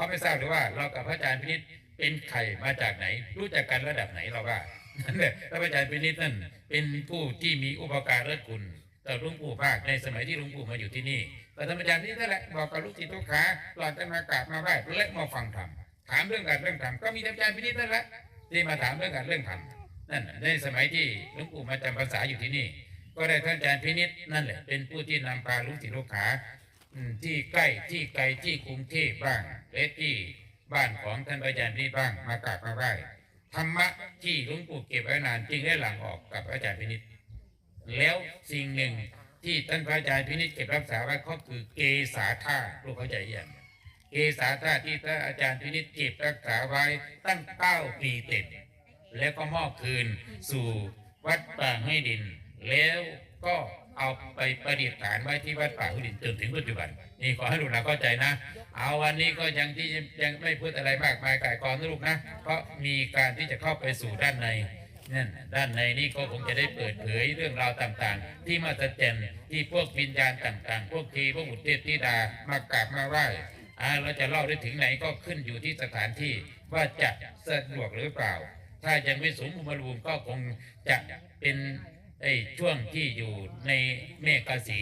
เขาไม่ทราบหรือว่า เรากับพระอาจารย์พินิษเป็นใครมาจากไหน รู้จักกันระดับไหนเราว่านั่นแหละพระอาจารย์พินิษนั่นเป็นผู้ที่มีอุปการะคุณต่อหลวงปู่ภาคในสมัยที่หลวงปู่มาอยู่ที่นี่แต่ธรรมอาจารย์พินิษนั่นแหละบอกกับลูกศิษย์ลูกค้าหลอดจะมากราบมาไหว้และมาฟังธรรมถามเรื่องการเรื่องธรรมก็มีธรรมอาจารย์พินิษนั่นแหละที่มาถามเรื่องการเรื่องธรรมนั่นในสมัยที่หลวงปู่มาจำพรรษาอยู่ที่นี่ ก็ได้ท่านอาจารย์พินิษนั่นแหละเป็นผู้ที่นำพาลูกศิษย์ลูกหา ที่ใกล้ที่ไกลที่กรุงเทพบ้างและที่บ้านของท่านอาจารย์พินิษบ้างมากราบมาไหว้ธรรมะที่หลวงปู่เก็บไว้นานจึงได้หลั่งออกกับอาจารย์พินิษแล้วสิ่งหนึ่งที่ท่านพระอาจารย์พินิษเก็บรักษาไว้ก็คือเกษาธาตุลูกเข้าใจยังเกษาธาตุที่ท่านอาจารย์พินิษเก็บรักษาไว้ตั้งเก้าปีเต็มแล้วก็มอบคืนสู่วัดป่าห้ดิน แล้วก็ เอาไปประดิษฐานไว้ที่วัดป่าห้วยดินจนถึงปัจจุบัน นี่ขอให้ลูกหลานเข้าใจนะ เอาวันนี้ก็ยังที่ยังไม่พูดอะไรมากมายก่ายกองนะลูกนะ เพราะมีการที่จะเข้าไปสู่ด้านในนั่นด้านในนี่ก็คงจะได้เปิดเผยเรื่องราวต่างๆ ที่มาตะเจนที่พวกวิญญาณต่างๆ พวกทีพวกอุตเทพธิดามากราบมาไหว้อ่าเราจะเล่าได้ถึงไหนก็ขึ้นอยู่ที่สถานที่ว่าจะสะดวกหรือเปล่า ถ้ายังไม่สมบูรณ์บูรณ์ก็คงจะเป็น ไอ้ช่วงที่อยู่ในเมฆกสี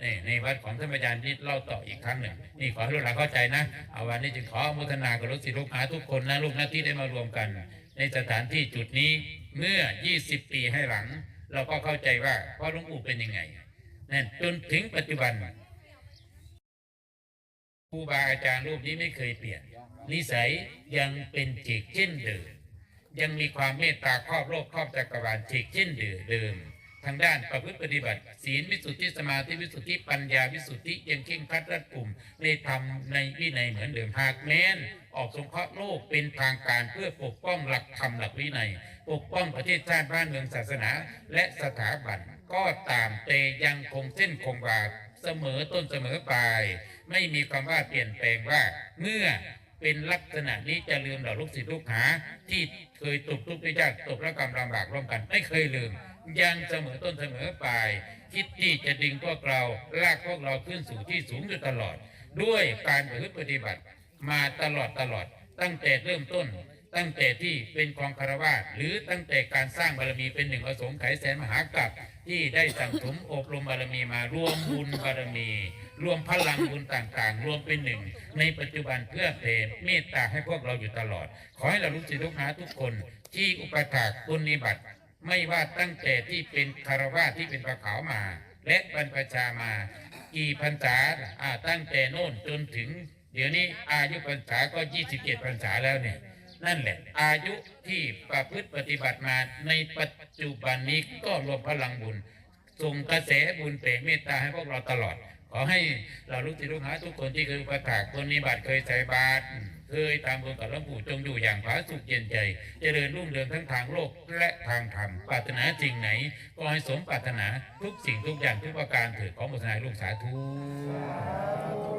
ในในวัดของท่านอาจารย์นี่เล่าต่ออีกครั้งหนึ่งนี่ขอให้ลูกหลานเข้าใจนะเอาวันนี้จึงขออนุทนากับลูกศิษย์ลูกหาทุกคนนะลูกหนะที่ได้มารวมกัน ในสถานที่จุดนี้เมื่อ 20 ปีให้หลัง เราก็เข้าใจว่าพ่อหลวงปู่เป็นยังไงนั่นจนถึงปัจจุบันครูบาอาจารย์รูปนี้ไม่เคยเปลี่ยน นิสัยยังเป็นจิกเช่นเดิมยังมีความเมตตาครอบโลกครอบจักรวาลจิกเช่นเดิม ทางด้านประพฤติปฏิบัติ ศีลวิสุทธิสมาธิวิสุทธิปัญญาวิสุทธิยังเข่งคัดรัดกลุ่มในธรรมในวินัยเหมือนเดิมหากแม้น ออกสงเคราะห์โลกเป็นทางการเพื่อปกป้องหลักธรรมหลักวินัย ปกป้องประเทศชาติบ้านเมืองศาสนา และสถาบันก็ตามเตยังคงเส้นคงวาเสมอต้นเสมอปลายไม่มีความว่าเปลี่ยนแปลงว่าเมื่อเป็นลักษณะนี้จะลืมเหล่าลูกศิษย์ลูกหา ที่เคยตกทุกข์ได้ยากตกระกรรมลำบากร่วมกัน ไม่เคยลืม ยังเสมอต้นเสมอปลายคิดที่จะดึงพวกเราลากพวกเราขึ้นสู่ที่สูงอยู่ตลอด ด้วยการประพฤติปฏิบัติมาตลอดตลอด ตั้งแต่เริ่มต้น ตั้งแต่ที่เป็นกองคารวาหรือตั้งแต่การสร้างบารมีเป็นหนึ่งอสงไขยแสนมหากรัปที่ได้สั่งสมอบรมบารมีมารวมบุญบารมี รวมพลังบุญต่างๆ รวมเป็นหนึ่ง ในปัจจุบันเพื่อเพรเมตตาให้พวกเราอยู่ตลอด ขอให้เรารู้สิทุกหาทุกคนที่อุปถากปุณิบัติ ไม่ว่าตั้งแต่ที่เป็นคารวาที่เป็นประขาวมา และบรรพชามา กี่พรรษาอ่าตั้งแต่โน่นจนถึง เดี๋ยวนี้อายุพรรษาก็ 27พรรษาแล้วเนี่ยนั่นแหละ อายุที่ประพฤติปฏิบัติมาในปัจจุบันนี้ก็รวมพลังบุญส่งกระแสบุญเปรเมตตาให้พวกเราตลอด ขอให้เราลูกศิษย์ลูกหาทุกคนที่เคยประกาศคนนิบัติเคยใส่บาตร เคยตามบุญกับหลวงปู่จงอยู่อย่างผาสุกเย็นใจ เจริญรุ่งเรืองทั้งทางโลกและทางธรรมปรารถนาสิ่งไหน ก็ให้สมปรารถนาทุกสิ่งทุกอย่างทุกประการเถิดของบุษนาลูกสาธุ